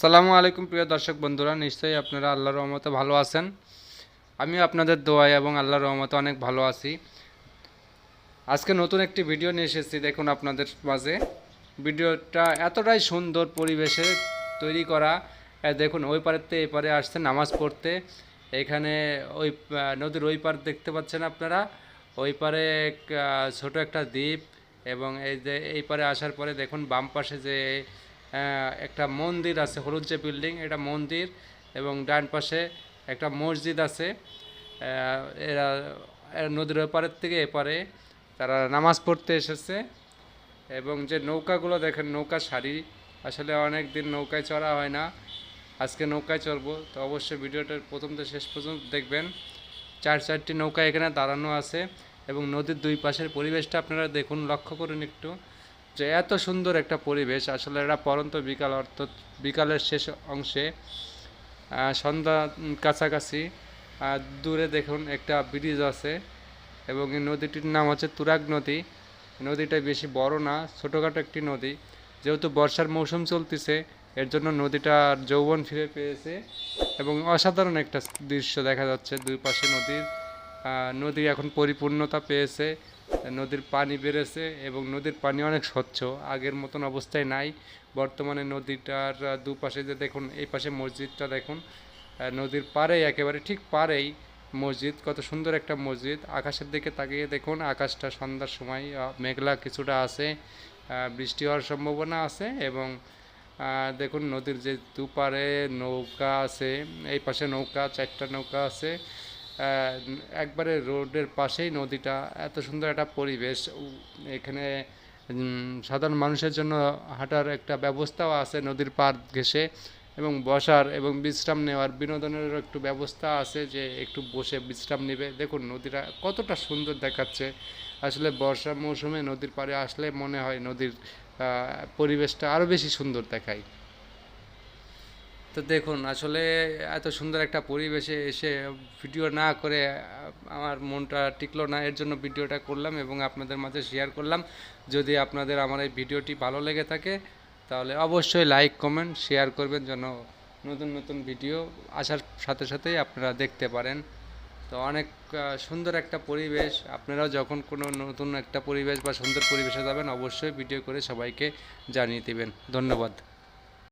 সালামু আলাইকুম প্রিয় দর্শক বন্ধুরা, নিশ্চয়ই আপনারা আল্লাহর রহমতে ভালো আছেন। আমি আপনাদের দোয়ায় এবং আল্লাহর রহমতে অনেক ভালো আছি। আজকে নতুন একটি ভিডিও নিয়ে এসেছি, দেখুন আপনাদের মাঝে। ভিডিওটা এতটাই সুন্দর পরিবেশে তৈরি করা। দেখুন, ওই পারেতে এই পারে আসছে নামাজ পড়তে। এখানে ওই নদীর ওই পার দেখতে পাচ্ছেন আপনারা। ওই পারে ছোট একটা দ্বীপ এবং এই যে, এই পারে আসার পরে দেখুন, বাম পাশে যে একটা মন্দির আছে, হলুদ যে বিল্ডিং এটা মন্দির এবং ডান পাশে একটা মসজিদ আছে। এরা নদীর ওপারের থেকে এপারে তারা নামাজ পড়তে এসেছে এবং যে নৌকাগুলো দেখেন, নৌকা সারি। আসলে অনেক দিন নৌকায় চড়া হয় না। আজকে নৌকায় চড়বো, তো অবশ্যই ভিডিওটার প্রথম থেকে শেষ পর্যন্ত দেখবেন। চার, চারটি নৌকা এখানে দাঁড়ানো আছে এবং নদীর দুই পাশের পরিবেশটা আপনারা দেখুন, লক্ষ্য করুন একটু। যে এত সুন্দর একটা পরিবেশ, আসলে এটা পরন্ত বিকাল অর্থাৎ বিকালের শেষ অংশে সন্ধ্যা কাছাকাছি আর দূরে দেখুন একটা ব্রিজ আছে এবং এই নদীটির নাম হচ্ছে তুরাগ নদী। নদীটা বেশি বড় না, ছোটোখাটো একটি নদী। যেহেতু বর্ষার মৌসুম চলতেছে, এর জন্য নদীটার যৌবন ফিরে পেয়েছে এবং অসাধারণ একটা দৃশ্য দেখা যাচ্ছে দুই পাশে নদীর নদী এখন পরিপূর্ণতা পেয়েছে, নদীর পানি বেড়েছে এবং নদীর পানি অনেক স্বচ্ছ, আগের মতন অবস্থায় নাই। বর্তমানে নদীটার দুপাশে যে দেখুন, এই পাশে মসজিদটা দেখুন নদীর পাড়েই, একেবারে ঠিক পাড়েই মসজিদ, কত সুন্দর একটা মসজিদ। আকাশের দিকে তাকিয়ে দেখুন, আকাশটা সন্ধ্যার সময় মেঘলা কিছুটা আছে বৃষ্টি হওয়ার সম্ভাবনা আছে এবং দেখুন নদীর যে দুপারে নৌকা আছে, এই পাশে নৌকা, চারটা নৌকা আছে। একবারে রোডের পাশেই নদীটা, এত সুন্দর একটা পরিবেশ। এখানে সাধারণ মানুষের জন্য হাঁটার একটা ব্যবস্থাও আছে নদীর পার ঘেঁষে এবং বসার এবং বিশ্রাম নেওয়ার বিনোদনেরও একটু ব্যবস্থা আছে যে একটু বসে বিশ্রাম নেবে। দেখুন, নদীটা কতটা সুন্দর দেখাচ্ছে। আসলে বর্ষা মৌসুমে নদীর পাড়ে আসলে মনে হয় নদীর পরিবেশটা আরও বেশি সুন্দর দেখায়। তো দেখুন, আসলে এত সুন্দর একটা পরিবেশে এসে ভিডিও না করে, আমার মনটা টিকলো না, এর জন্য ভিডিওটা করলাম এবং আপনাদের মাঝে শেয়ার করলাম। যদি আপনাদের আমার এই ভিডিওটি ভালো লেগে থাকে, তাহলে অবশ্যই লাইক কমেন্ট শেয়ার করবেন যেন নতুন নতুন ভিডিও আসার সাথে সাথেই আপনারা দেখতে পারেন। তো অনেক সুন্দর একটা পরিবেশ। আপনারাও যখন কোনো নতুন একটা পরিবেশ বা সুন্দর পরিবেশে যাবেন, অবশ্যই ভিডিও করে সবাইকে জানিয়ে দেবেন। ধন্যবাদ।